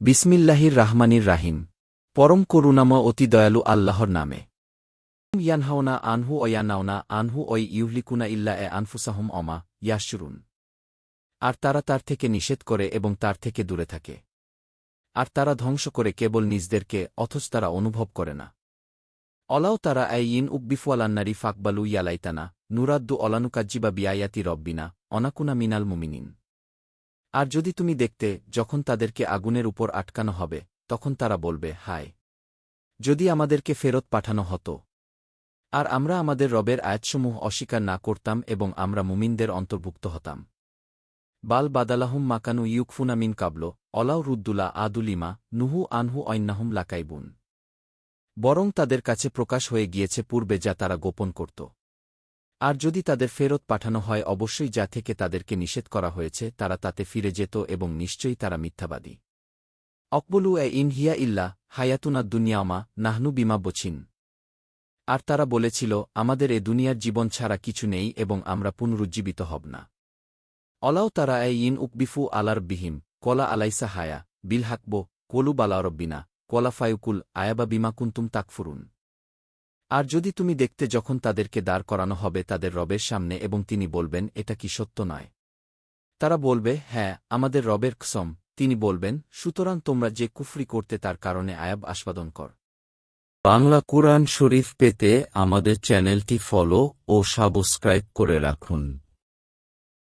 বিসমিল্লাহির রাহমানির রাহিম। পরম করুণাময় অতি দয়ালু আল্লাহর নামে। ইয়ানহাওনা আনহু অয়ানাওনা আনহু অই ইউহলিকুনা ইল্লা এ আনফুসাহম অমা ইয়াশুরুন। আর তারা তার থেকে নিষেধ করে এবং তার থেকে দূরে থাকে। আর তারা ধ্বংস করে কেবল নিজদেরকে, অথচ তারা অনুভব করে না। অলাও তারা আইয়িন উব্বিফওয়ালান্নারি ফাকবালু ইয়ালাইতানা, নুরাদ্দু অলানুকাজ্জিবা বিয়ায়াতি রব্বিনা, অনাকুনা মিনাল মুমিনিন। আর যদি তুমি দেখতে, যখন তাদেরকে আগুনের উপর আটকানো হবে, তখন তারা বলবে, হায়! যদি আমাদেরকে ফেরত পাঠানো হতো। আর আমরা আমাদের রবের আয়াতসমূহ অস্বীকার না করতাম এবং আমরা মুমিনদের অন্তর্ভুক্ত হতাম। বাল বাদালাহুম মাকানু ইউকফুনা মিন কাবল, অলাউ রুদ্দুলা আদুলিমা নুহু আনহু অন্যাহুম লাকাইবুন। বরং তাদের কাছে প্রকাশ হয়ে গিয়েছে পূর্বে যা তারা গোপন করত। আর যদি তাদের ফেরত পাঠানো হয়, অবশ্যই যা থেকে তাদেরকে নিষেধ করা হয়েছে, তারা তাতে ফিরে যেত এবং নিশ্চয়ই তারা মিথ্যাবাদী। অকবলু এ ইনহিয়া ইল্লা হায়াতুনা দুনিয়ামা নাহনু বিমা বছিন। আর তারা বলেছিল, আমাদের এ দুনিয়ার জীবন ছাড়া কিছু নেই এবং আমরা পুনরুজ্জীবিত হব না। অলাও তারা এ ইন উকবিফু আলার বিহিম, কলা আলাইসা হায়া, বিল হাকব, কলু বালারব্বিনা কলা ফায়ুকুল আয়াবা বিমা কুন্তুম তাকফুরুন। আর যদি তুমি দেখতে যখন তাদেরকে দাঁড় করানো হবে তাদের রবের সামনে এবং তিনি বলবেন, এটা কি সত্য নয়? তারা বলবে হ্যাঁ আমাদের রবের কসম, তিনি বলবেন, সুতরাং তোমরা যে কুফরি করতে তার কারণে আয়াব আস্বাদন কর। বাংলা কোরআন শরীফ পেতে আমাদের চ্যানেলটি ফলো ও সাবস্ক্রাইব করে রাখুন।